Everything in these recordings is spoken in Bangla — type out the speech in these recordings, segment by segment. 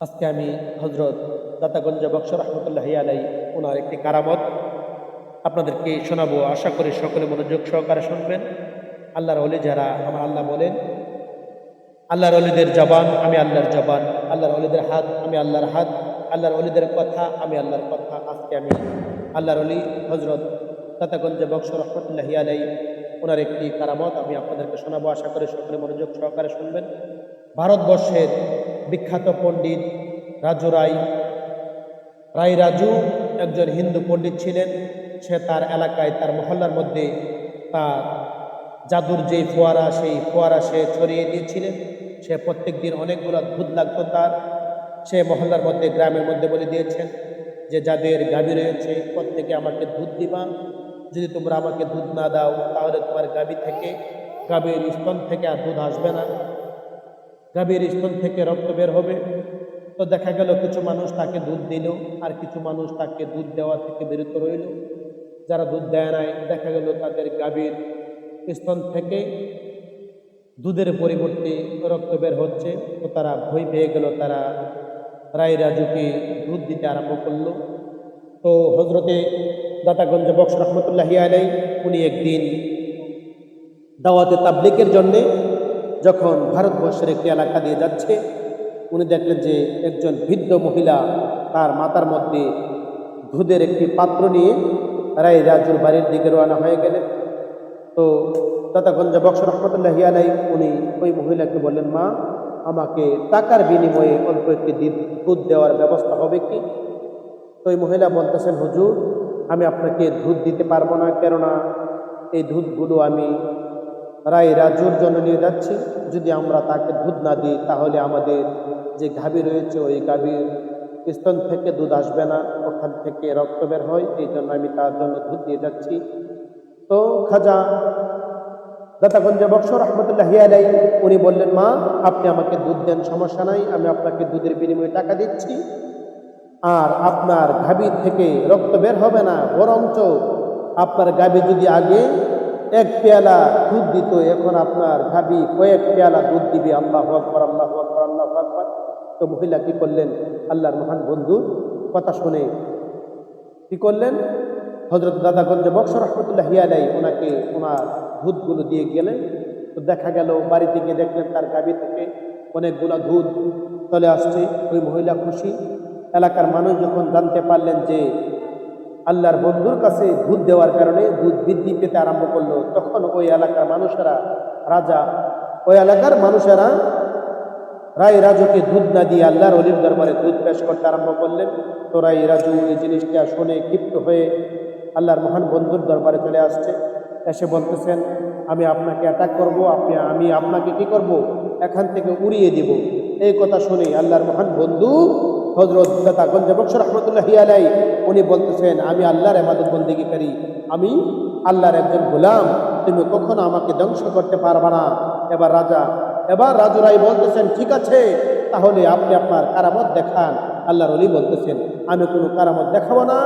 আজকে আমি হজরত দাতাগঞ্জ বক্স রহমতুল্লাহ আলাই ওনার একটি কারামত আপনাদেরকে শোনাবো। আশা করি সকলে মনোযোগ সহকারে শুনবেন। আল্লাহর অলি যারা, আমার আল্লাহ বলেন, আল্লাহর অলিদের জবান আমি আল্লাহর জবান, আল্লাহর অলিদের হাত আমি আল্লাহর হাত, আল্লাহর অলিদের কথা আমি আল্লাহর কথা আজকে আমি আল্লাহর অলি হজরত দাতাগঞ্জ বক্স রহমতুল্লাহ আলাই ওনার একটি কারামত আমি আপনাদেরকে শোনাবো। আশা করি সকলে মনোযোগ সহকারে শুনবেন। ভারতবর্ষের বিখ্যাত পণ্ডিত রাজু রায়। রায় রাজু একজন হিন্দু পণ্ডিত ছিলেন। সে তার এলাকায়, তার মহল্লার মধ্যে তার জাদুর যেই ফোয়ারা, সেই ফোয়ারা সে ছড়িয়ে দিয়েছিলেন। সে প্রত্যেক দিন অনেকগুলো দুধ লাগতো তার। সে মহল্লার মধ্যে, গ্রামের মধ্যে বলে দিয়েছেন যে, যাদের গাভী রয়েছে, প্রত্যেকে আমাকে দুধ দিবা। যদি তোমরা আমাকে দুধ না দাও, তাহলে তোমার গাভী থেকে, গাভীর স্তন থেকে আর দুধ আসবে না। গাভীর স্তন থেকে রক্ত বের হবে। তো দেখা গেল কিছু মানুষ তাকে দুধ দিল আর কিছু মানুষ তাকে দুধ দেওয়া থেকে বিরত রইল। যারা দুধ দেয় নাই, দেখা গেল তাদের গাভীর স্তন থেকে দুধের পরিবর্তে রক্ত বের হচ্ছে। তো তারা ভয় পেয়ে গেল, তারা রায় রাজুকে দুধ দিতে আরম্ভ করল। তো হজরতে দাতাগঞ্জ বক্স রহমতুল্লাহি আলাই উনি একদিন দাওয়াতে তাবলিকের জন্যে যখন ভারতবর্ষের একটি এলাকা দিয়ে যাচ্ছে, উনি দেখলেন যে একজন বৃদ্ধ মহিলা তার মাথার মধ্যে দুধের একটি পাত্র নিয়ে রায় রাজুর বাড়ির দিকে রওনা হয়ে গেলেন। তো দাতাগঞ্জ বক্স রহমতুল্লাহ আলাই, উনি ওই মহিলাকে বললেন, মা, আমাকে টাকার বিনিময়ে অল্প একটি দুধ দেওয়ার ব্যবস্থা হবে কি? তো ওই মহিলা বলতেছেন, হুজুর, আমি আপনাকে দুধ দিতে পারব না, কেননা এই দুধগুলো আমি রায় রাজুর জন্য নিয়ে যাচ্ছি। যদি আমরা তাকে দুধ না দিই, তাহলে আমাদের যে গাভী রয়েছে, ওই গাভীর স্তন থেকে দুধ আসবে না, ওখান থেকে রক্ত বের হয়। এই জন্য আমি তার জন্য দুধ দিয়ে যাচ্ছি। তো খাজা দাতাগঞ্জ বক্স রহমতুল্লাহ আলাই উনি বললেন, মা, আপনি আমাকে দুধ দেন, সমস্যা নাই, আমি আপনাকে দুধের বিনিময়ে টাকা দিচ্ছি। আর আপনার গাভী থেকে রক্ত বের হবে না, বরঞ্চ আপনার গাভী যদি আগে এক পেয়ালা দুধ দিত, এখন আপনার ভাবি কয়েক পেয়ালা দুধ দিবে। আল্লাহ আকবর আল্লাহ আকবর আল্লাহ আকবর। তো মহিলা কি করলেন? আল্লাহর মহান বন্ধু, কথা শুনে কি করলেন? হজরত দাদাগঞ্জ বক্স রহমতুল্লাহ হিয়ালাই ওনাকে ওনার দুধগুলো দিয়ে গেলেন। তো দেখা গেল, বাড়িতে গিয়ে দেখলেন তার গাবি থেকে অনেকগুলো দুধ চলে আসছে। ওই মহিলা খুশি। এলাকার মানুষ যখন জানতে পারলেন যে আল্লাহর বন্ধুর কাছে দুধ দেওয়ার কারণে দুধ বৃদ্ধি পেতে আরম্ভ করল। তখন ওই এলাকার মানুষেরা রাজা, ওই এলাকার মানুষেরা রায় রাজুকে দুধ না দিয়ে আল্লাহর অলির দরবারে দুধ পেশ করতে আরম্ভ করলেন। তো রায় রাজু এই জিনিসটা শুনে ক্ষিপ্ত হয়ে আল্লাহর মহান বন্ধুর দরবারে চলে আসছে। এসে বলতেছেন, আমি আপনাকে অ্যাটাক করব, আপনি, আমি আপনাকে কি করব? এখান থেকে উড়িয়ে দিব। এই কথা শুনে আল্লাহর মহান বন্ধু হজরত দাতা গঞ্জবক্স রহমতুল্লাহ আলাই উনি বলতেছেন, আমি আল্লাহর এবাদত বন্দিগিকারী আমি আল্লাহর একজন গোলাম। তুমি কখনো আমাকে ধ্বংস করতে পারবা না। এবার রাজা, এবার রাজু রায় বলতেছেন, ঠিক আছে, তাহলে আপনি আপনার কারামত দেখান। আল্লাহর অলি বলতেছেন, আমি কোনো কারামত দেখাবো না,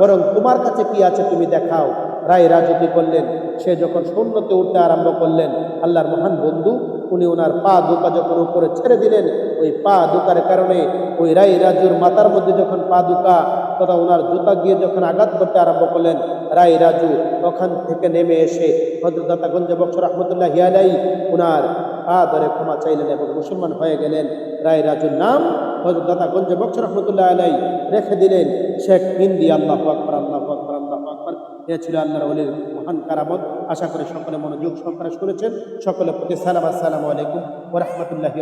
বরং তোমার কাছে কি আছে তুমি দেখাও। রায় রাজু কি করলেন সে যখন শূন্যতে উঠতে আরম্ভ করলেন, আল্লাহর মহান বন্ধু, উনি ওনার পা দুকা যখন উপরে ছেড়ে দিলেন, ওই পা দুকার কারণে ওই রায় রাজুর মাথার মধ্যে যখন পা দুকা তথা ওনার জুতা গিয়ে যখন আঘাত করতে আরম্ভ করলেন, রায় রাজু ওখান থেকে নেমে এসে হজরদাতা গঞ্জ বক্স রহমতুল্লাহ হিয়ালাই ওনার পা ধরে ক্ষমা চাইলেন এবং মুসলমান হয়ে গেলেন। রায় রাজুর নাম হজরদাতা গঞ্জ বক্স রহমতুল্লাহ আলাই রেখে দিলেন। শেখ হিন্দি, আল্লাহ আকবর আল্লাহ আকবর আল্লাহ আকবর। এ ছিল আল্লাহর অলির মহান কারামত। আশা করি সকলে মনোযোগ সহকারে শুনেছেন। সকলের প্রতি সালাম আসসালামু আলাইকুম। ওরহমতুল্লাহি